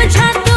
we tried to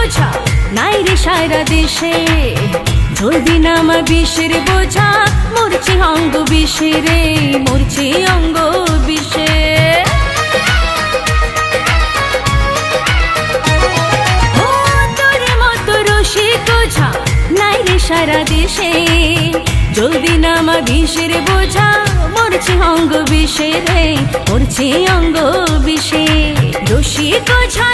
বোঝা, নাই সারা দেশে। ধরবি না বিষের বোঝা, মরছি অঙ্গ বিষে রে মরছি অঙ্গ বিষে। সারা দেশে। বিষের বোঝা, মরছি অঙ্গ বিষে রে মরছি অঙ্গ বিষে। দোষী কোঝা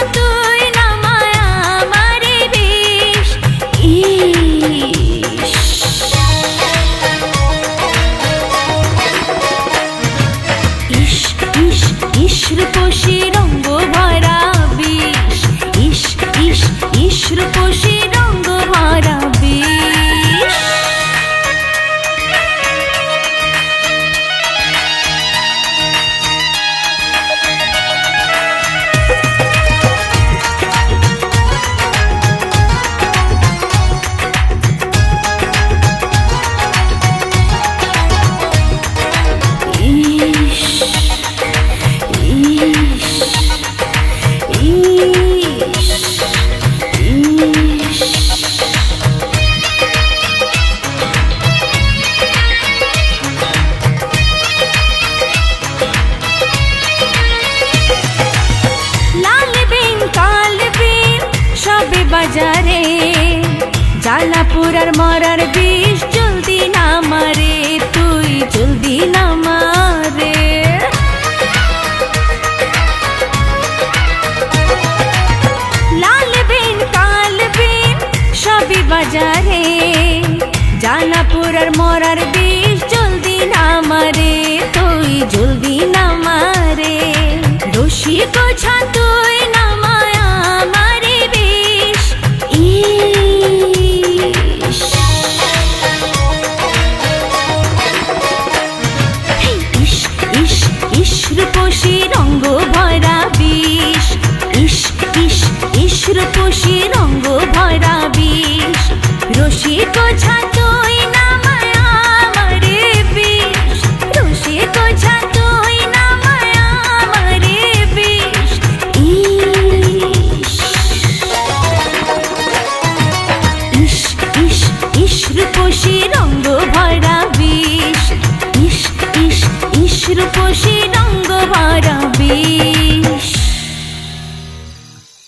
শিরা বাজারে জ্বালা পুরার মরার বিষ জলদি নামারে, তুই জলদি নামারে। লাল বিন কাল বিন সবই বাজারে জ্বালা মরার বিষ জলদি নামারে, তুই জলদি নামারে।